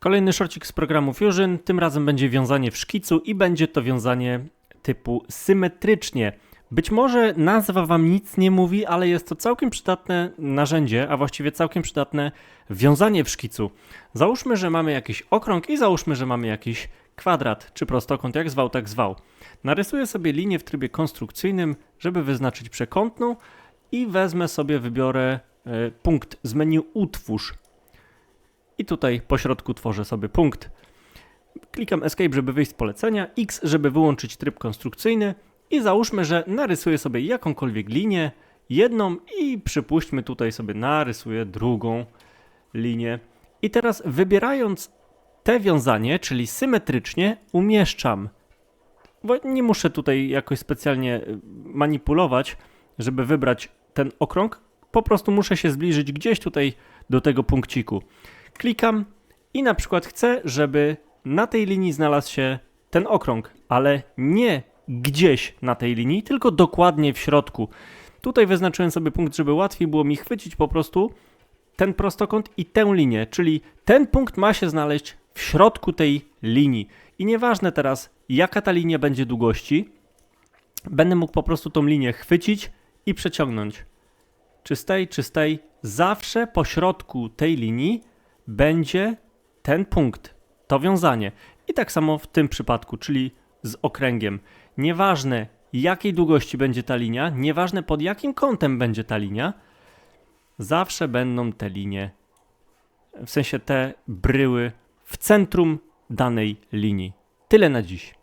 Kolejny szorcik z programu Fusion, tym razem będzie wiązanie w szkicu i będzie to wiązanie typu symetrycznie. Być może nazwa Wam nic nie mówi, ale jest to całkiem przydatne narzędzie, a właściwie całkiem przydatne wiązanie w szkicu. Załóżmy, że mamy jakiś okrąg i załóżmy, że mamy jakiś kwadrat czy prostokąt, jak zwał, tak zwał. Narysuję sobie linię w trybie konstrukcyjnym, żeby wyznaczyć przekątną i wezmę sobie, wybiorę e, punkt z menu Utwórz. I tutaj po środku tworzę sobie punkt. Klikam Escape, żeby wyjść z polecenia, X, żeby wyłączyć tryb konstrukcyjny i załóżmy, że narysuję sobie jakąkolwiek linię, jedną i przypuśćmy tutaj sobie narysuję drugą linię. I teraz wybierając te wiązanie, czyli symetrycznie, umieszczam. Bo nie muszę tutaj jakoś specjalnie y, manipulować, żeby wybrać ten okrąg. Po prostu muszę się zbliżyć gdzieś tutaj do tego punkciku. Klikam i na przykład chcę, żeby na tej linii znalazł się ten okrąg, ale nie gdzieś na tej linii, tylko dokładnie w środku. Tutaj wyznaczyłem sobie punkt, żeby łatwiej było mi chwycić po prostu ten prostokąt i tę linię, czyli ten punkt ma się znaleźć w środku tej linii. I nieważne teraz, jaka ta linia będzie długości, będę mógł po prostu tą linię chwycić i przeciągnąć. Czy z tej, czy z tej, zawsze po środku tej linii będzie ten punkt, to wiązanie. I tak samo w tym przypadku, czyli z okręgiem. Nieważne jakiej długości będzie ta linia, nieważne pod jakim kątem będzie ta linia, zawsze będą te linie, w sensie te bryły w centrum danej linii. Tyle na dziś.